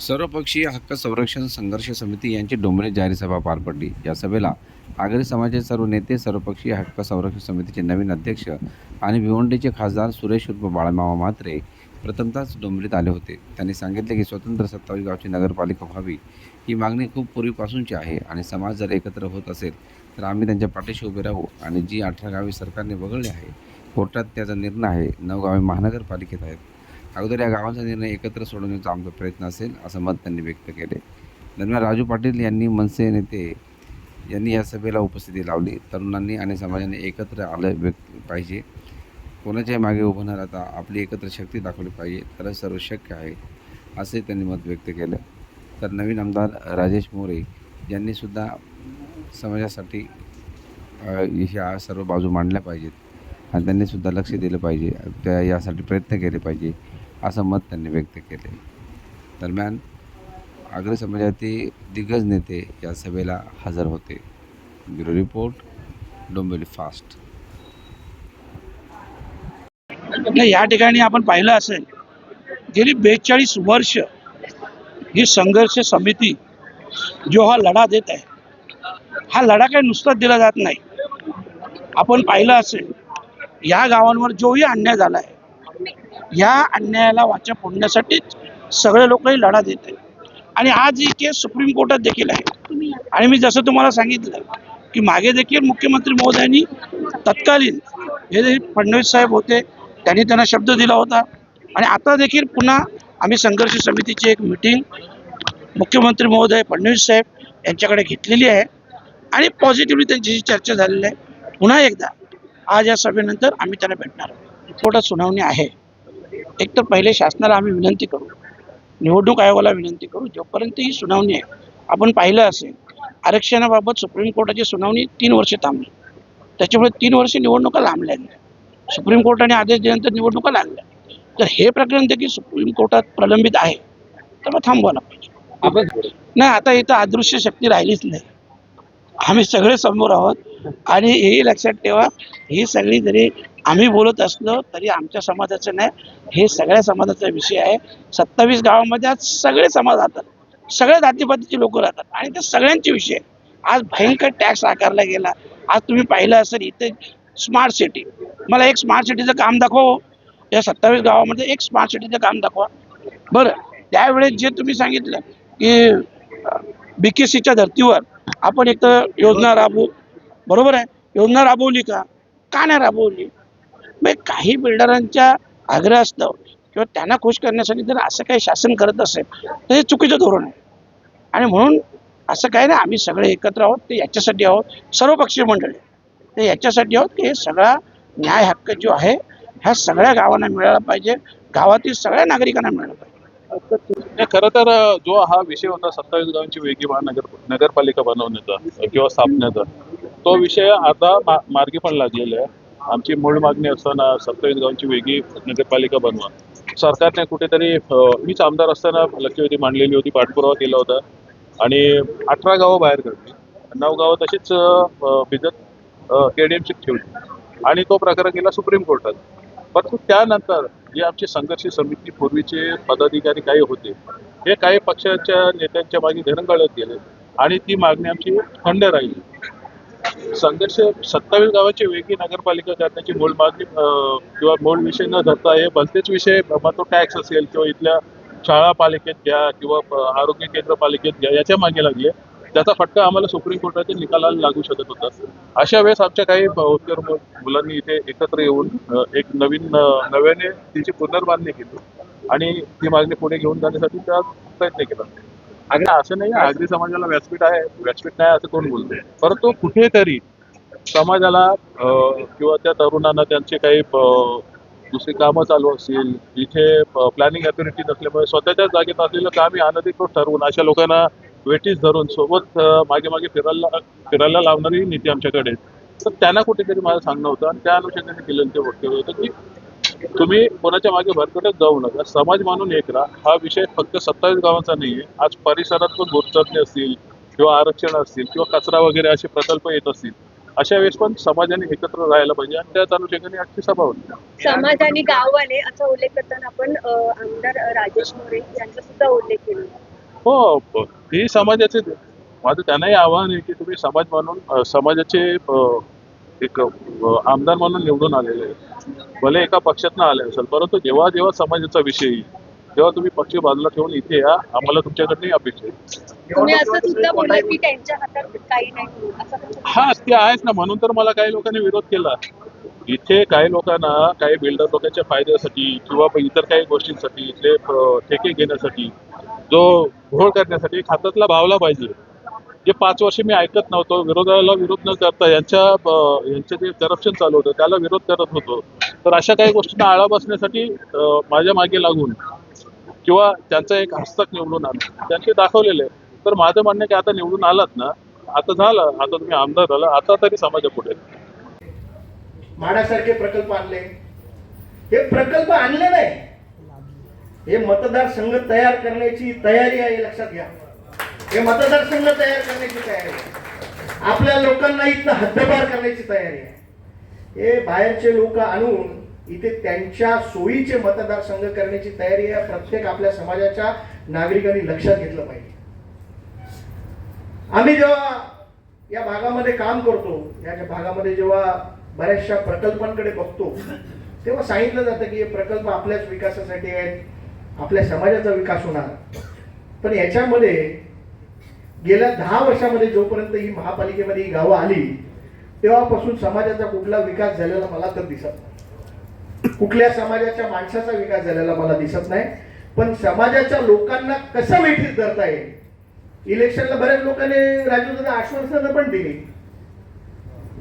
सर्वपक्षीय हक्क संरक्षण संघर्ष समिती यांची डोंबरे जाहीर सभा पार पडली. या सभेला आगरी समाजाचे सर्व नेते सर्वपक्षीय हक्क संरक्षण समितीचे नवीन अध्यक्ष आणि भिवंडीचे खासदार सुरेश उर्फ बाळमामा म्हात्रे प्रथमतःच डोंबरीत आले होते. त्यांनी सांगितले की स्वतंत्र सत्तावीस गावची नगरपालिका व्हावी ही मागणी खूप पूर्वीपासूनची आहे आणि समाज जर एकत्र होत असेल तर आम्ही त्यांच्या पाठीशी उभे राहू आणि जी अठरा गावे सरकारने वगळली आहे कोर्टात त्याचा निर्णय आहे. नऊ गावे महानगरपालिकेत आहेत. अगोदर या गावांचा निर्णय एकत्र सोडवण्याचा आमचा प्रयत्न असेल असं मत त्यांनी व्यक्त केले. दरम्यान राजू पाटील यांनी मनसे नेते यांनी या सभेला उपस्थिती लावली. तरुणांनी आणि समाजाने एकत्र आलं व्यक्त पाहिजे. कोणाच्याही मागे उभं न राहता आपली एकत्र शक्ती दाखवली पाहिजे. तरच सर्व शक्य आहे असे त्यांनी मत व्यक्त केलं. तर नवीन आमदार राजेश मोरे यांनी सुद्धा समाजासाठी ह्या सर्व बाजू मांडल्या पाहिजेत. आणि त्यांनी सुद्धा लक्ष दिलं पाहिजे. त्या यासाठी प्रयत्न केले पाहिजे असं मत त्यांनी व्यक्त केले. दरम्यान आग्र समाजातील दिग्गज नेते या सभेला हजर होते. Bureau report Dombivli fast. नाही या ठिकाणी आपण पाहिलं असेल गेली बेचाळीस वर्ष ही संघर्ष समिती जो हा लढा देत आहे हा लढा काही नुसताच दिला जात नाही. आपण पाहिलं असेल या गावांवर जोही अन्याय झाला आहे या अन्यायाला वाचा फोडण्यासाठीच सगळे लोकही लढा देत आहेत. आणि आज ही केस सुप्रीम कोर्टात देखील आहे. आणि मी जसं तुम्हाला सांगितलं की मागे देखील मुख्यमंत्री महोदयांनी तत्कालीन हे जे फडणवीस साहेब होते त्यांनी त्यांना शब्द दिला होता. आणि आता देखील पुन्हा आम्ही संघर्ष समितीची एक मिटिंग मुख्यमंत्री महोदय फडणवीस साहेब यांच्याकडे घेतलेली आहे. आणि पॉझिटिव्हली त्यांच्याशी चर्चा झालेली आहे. पुन्हा एकदा आज या सभेनंतर आम्ही त्यांना भेटणार कोर्टात सुनावणी आहे. एक तर पहिले शासनाला आम्ही विनंती करू. निवडणूक आयोगाला विनंती करू. जोपर्यंत ही सुनावणी आहे आपण पाहिलं असेल आरक्षणाबाबत सुप्रीम कोर्टाची सुनावणी तीन वर्षे थांबली. त्याच्यामुळे तीन वर्षे निवडणुका लांबल्या सुप्रीम कोर्टाने आदेश दिल्यानंतर निवडणुका लागल्या. तर हे प्रकरण देखील सुप्रीम कोर्टात प्रलंबित आहे. तर मग थांबवायला पाहिजे. नाही आता इथं अदृश्य शक्ती राहिलीच नाही. आम्ही सगळे समोर आहोत. आणि हेही लक्षात ठेवा ही सगळी जरी आम्ही बोलत असलो तरी आमच्या समाजाचं नाही. हे सगळ्या समाजाचा विषय आहे. सत्तावीस गावामध्ये आज सगळे समाज राहतात. सगळ्या जातीपातीचे लोक राहतात. आणि ते सगळ्यांचे विषय आज भयंकर टॅक्स आकारला गेला. आज तुम्ही पाहिलं असेल इथे स्मार्ट सिटी. मला एक स्मार्ट सिटीचं काम दाखवा हो. या सत्तावीस गावामध्ये एक स्मार्ट सिटीचं काम दाखवा. बरं त्यावेळेस जे तुम्ही सांगितलं की बी के सीच्या धर्तीवर आपण एक तर योजना राबवू. बरोबर आहे? योजना राबवली का? का नाही राबवली? मग काही बिल्डरांच्या आग्रह असतं किंवा त्यांना खुश करण्यासाठी जर असं काही शासन करत असेल तर हे चुकीचं धोरण आहे. आणि म्हणून असं काही नाही आम्ही सगळे एकत्र आहोत ते याच्यासाठी आहोत. सर्वपक्षीय मंडळी ते याच्यासाठी आहोत की हे सगळा न्याय हक्क जो आहे ह्या सगळ्या गावांना मिळाला पाहिजे. गावातील सगळ्या नागरिकांना मिळाला पाहिजे. खर तर जो हा विषय होता सत्तावीस गावांची वेगळी महानगर नगरपालिका बनवण्याचा किंवा स्थापण्याचा तो विषय आता मा मार्गी पण लागलेला आहे. आमची मूळ मागणी असताना सत्तावीस गावांची वेगळी नगरपालिका बनवा. सरकारने कुठेतरी मीच आमदार असताना लक्षवेधी मांडलेली होती पाठपुरावा केला होता. आणि अठरा गावं बाहेर काढली. नऊ गावं तशीच अ, भिजत ठेवली. आणि तो प्रकार गेला सुप्रीम कोर्टात. परंतु त्यानंतर जे आमची संघर्ष समिती पूर्वीचे पदाधिकारी काही होते हे काही पक्षाच्या नेत्यांच्या मागे धरणगळत गेले आणि ती मागणी आमची खंड राहिली. संघर्ष सत्तावीस गावाची वेगळी नगरपालिका करण्याची मूळ मागणी किंवा मूळ विषय न धरता हे भलतेच विषय तो टॅक्स असेल किंवा इथल्या शाळा पालिकेत घ्या किंवा आरोग्य केंद्र पालिकेत घ्या याच्या मागे लागले. त्याचा फटका आम्हाला सुप्रीम कोर्टाच्या निकालाला लागू शकत होता. अशा वेळेस आमच्या काही होतकर मुलांनी इथे एकत्र येऊन एक नवीन नव्याने तिची पुनर्बांधणी केली. आणि ती मागणी पुढे घेऊन जाण्यासाठी त्या प्रयत्न केला. आणि असं नाही आहे, आगरी समाजाला व्यासपीठ आहे. व्यासपीठ नाही असं कोण बोलते परंतु कुठेतरी समाजाला किंवा त्या तरुणांना त्यांचे काही दुसरी कामं चालू असतील इथे प्लॅनिंग अथॉरिटी नसल्यामुळे स्वतःच्या जागेत असलेलं काम हे अनधिकृत ठरवून अशा लोकांना वेटीस धरून सोबत मागे मागे फिरायला फिरायला लावणारी नीती आमच्याकडे आहे. तर त्यांना कुठेतरी मला सांगणं होतं आणि त्या अनुषंगाने केलेलं ते वक्तव्य होतं की तुम्ही कोणाच्या मागे भरकटत जाऊ नका. समाज मानून एक राहा. हा विषय फक्त सत्तावीस गावांचा नाहीये. आज परिसरात पण भूतचाचणी असतील किंवा आरक्षण असतील किंवा कचरा वगैरे असे प्रकल्प येत असतील अशा वेळेस पण समाजाने एकत्र राहायला पाहिजे आणि त्याच अनुषंगाने आजची सभा होती समाज आणि गाववाले असा उल्लेख करताना आपण आमदार राजेश मोरे यांचा सुद्धा उल्लेख केला हो ब- ही समाजाचे माझं त्यांनाही आव्हान आहे की तुम्ही समाज म्हणून समाजाचे एक आमदार म्हणून निवडून आलेले. भले एका पक्षातनं आले असेल परंतु जेव्हा जेव्हा समाजाचा विषय येईल तेव्हा तुम्ही पक्ष बाजूला ठेवून इथे या आम्हाला तुमच्याकडनंही अपेक्षा आहे हा ते आहेच ना म्हणून तर मला काही लोकांनी विरोध केला इथे काही लोकांना काही बिल्डर लोकांच्या फायद्यासाठी किंवा इतर काही गोष्टींसाठी इथले ठेके घेण्यासाठी जो घोळ करण्यासाठी खात्यातला भावला पाहिजे. जे पाच वर्ष मी ऐकत नव्हतो विरोधाला विरोध न करता यांच्या यांचे जे करप्शन चालू होतं त्याला विरोध करत होतो. तर अशा काही गोष्टींना आळा बसण्यासाठी माझ्या मागे लागून किंवा त्यांचा एक हस्तक निवडून आला त्यांनी दाखवलेले तर माझं म्हणणं की आता निवडून आलात ना आता झालं आता तुम्ही आमदार झाला आता तरी समाजापुढे. माडासारखे प्रकल्प आणले. हे प्रकल्प आणले नाही. हे मतदारसंघ तयार करण्याची तयारी आहे हे लक्षात घ्या. हे मतदारसंघ तयार करण्याची तयारी आहे. आपल्या लोकांना इथं हद्दपार करण्याची तयारी आहे. हे बाहेरचे लोक आणून इथे त्यांच्या सोयीचे मतदारसंघ करण्याची तयारी आहे प्रत्येक आपल्या समाजाच्या नागरिकांनी लक्षात घेतलं पाहिजे. आम्ही जेव्हा या भागामध्ये काम करतो या भागामध्ये जेव्हा बऱ्याचशा प्रकल्पांकडे बघतो तेव्हा सांगितलं जातं की हे प्रकल्प आपल्याच विकासासाठी आहेत. आपल्या समाजाचा विकास होणार. पण याच्यामध्ये गेल्या दहा वर्षामध्ये जोपर्यंत ही महापालिकेमध्ये ही गावं आली तेव्हापासून समाजाचा कुठला विकास झालेला मला तर दिसत नाही. कुठल्या समाजाच्या माणसाचा विकास झालेला मला दिसत नाही. पण समाजाच्या लोकांना कसं वेठीत धरता येईल? इलेक्शनला बऱ्याच लोकांनी राजू दादा आश्वासनं पण दिली.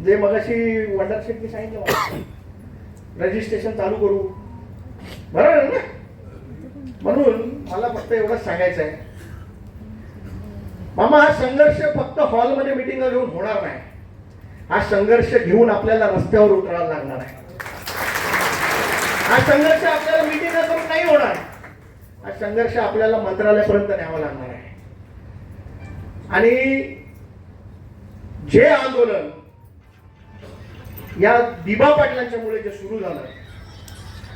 जे मगाशी वंडर शेट्टी सांगितलं रजिस्ट्रेशन चालू करू. बरोबर आहे ना? म्हणून मला फक्त एवढंच सांगायचं आहे मामा हा संघर्ष फक्त हॉलमध्ये मिटिंग घेऊन होणार नाही. हा संघर्ष घेऊन आपल्याला रस्त्यावर उतरायला लागणार आहे. हा संघर्ष आपल्याला मिटिंग करून नाही होणार. हा संघर्ष आपल्याला मंत्रालयापर्यंत न्यावा लागणार आहे. आणि जे आंदोलन या दिबा पाटलांच्यामुळे जे सुरू झालं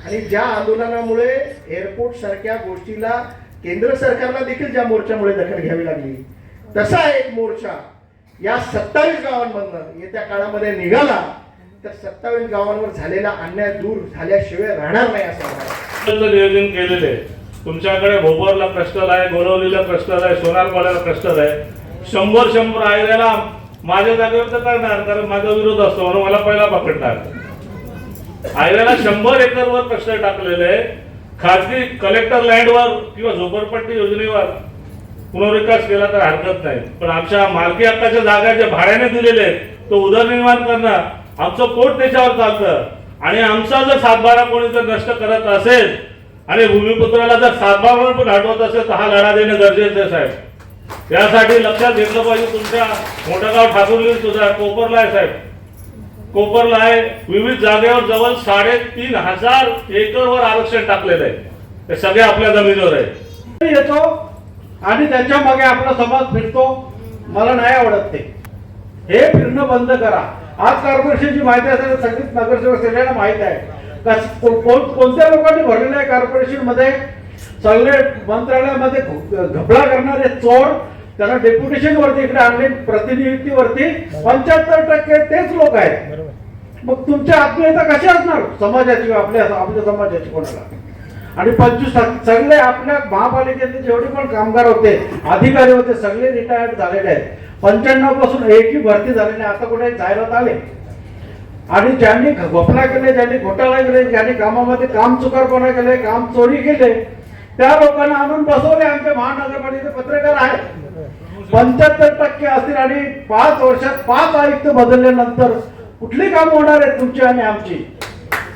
आणि ज्या आंदोलनामुळे एअरपोर्ट सारख्या गोष्टीला केंद्र सरकारला देखील ज्या मोर्चामुळे दखल घ्यावी लागली तसा एक मोर्चा या सत्तावीस गावांमधनं येत्या काळामध्ये निघाला तर सत्तावीस गावांवर झालेला अन्याय दूर झाल्याशिवाय राहणार नाही असं नियोजन केलेलं आहे. तुमच्याकडे भोपरला क्लस्टर आहे गोरवलीला क्लस्टर आहे सोनारवाड्याला क्लस्टर आहे शंभर शंभर आयोगाला माझ्या जागेवर तर करणार कारण माझा विरोध असतो म्हणून मला पहिला पकडणार. आयऱ्याला शंभर एकरवर प्रश्न टाकलेले आहे खाजगी कलेक्टर लँडवर किंवा झोपडपट्टी योजनेवर पुनर्विकास केला तर हरकत नाही. पण आमच्या मालकी हक्काच्या जागा जे भाड्याने दिलेले आहेत तो उदरनिर्माण करणं आमचं पोट त्याच्यावर चालतं. आणि आमचा जर सातबारा कोणी जर नष्ट करत असेल आणि भूमिपुत्राला जर सातबारा पण हटवत असेल तर हा लढा देणं गरजेचं आहे साहेब. त्यासाठी लक्षात घेतलं पाहिजे तुमच्या मोठगाव ठाकूर सुद्धा कोपरला आहे साहेब. कोपरला आहे. विविध जागेवर जवळ साडेतीन हजार एकरवर आरक्षण टाकलेलं आहे. ते सगळे आपल्या जमिनीवर आहे. येतो आणि त्यांच्या मागे आपला समाज फिरतो. मला नाही आवडत ते. हे फिरणं बंद करा. आज कॉर्पोरेशनची माहिती असेल तर सगळीच नगरसेवक सगळ्यांना माहीत आहे. का कोण- कोणत्या लोकांनी भरलेलं आहे कॉर्पोरेशनमध्ये सगळे मंत्रालयामध्ये घ- घपला करणारे चोर त्यांना डेप्युटेशन वरती इकडे आणले प्रतिनियुक्तीवरती पंच्याहत्तर टक्के तेच लोक आहेत. मग तुमची आत्मीयता कशी असणार? समाजाची आपल्या आपल्या समाजाची कोणाला? आणि पंचवीस सगळे आपल्या महापालिकेतले जेवढे पण कामगार होते अधिकारी होते सगळे रिटायर्ड झालेले आहेत. पंच्याण्णवपासून एकही भरती झाली नाही आता कुठे जाहिरात आले? आणि ज्यांनी घपला केले ज्यांनी घोटाळा केले ज्यांनी कामामध्ये काम चुकारपणा केले काम चोरी केले त्या लोकांना आणून बसवले आमच्या महानगरपालिकेचे पत्रकार आहेत. पंच्याहत्तर टक्के असतील आणि पाच वर्षात पाच आयुक्त बदलल्यानंतर कुठली काम होणार आहेत तुमची आणि आमची?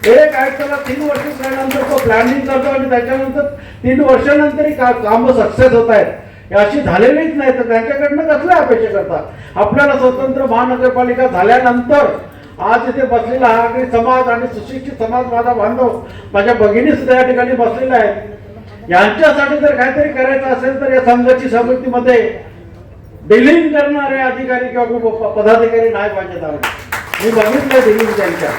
एक आयुक्ताला तीन वर्ष झाल्यानंतर तो प्लॅनिंग करतो आणि त्याच्यानंतर तीन वर्षानंतरही का काम सक्सेस होत आहेत. अशी झालेलीच नाही तर त्यांच्याकडनं कसल्या अपेक्षा करतात आपल्याला स्वतंत्र महानगरपालिका झाल्यानंतर आज इथे बसलेला हा समाज आणि सुशिक्षित समाज माझा बांधव माझ्या भगिनी सुद्धा या ठिकाणी बसलेल्या आहेत. यांच्यासाठी जर काहीतरी करायचं असेल तर या संघाची समितीमध्ये डिलिंग करणारे अधिकारी किंवा पदाधिकारी नाही पाहिजेत आम्हाला. मी बघितलं डिलिंग त्यांच्या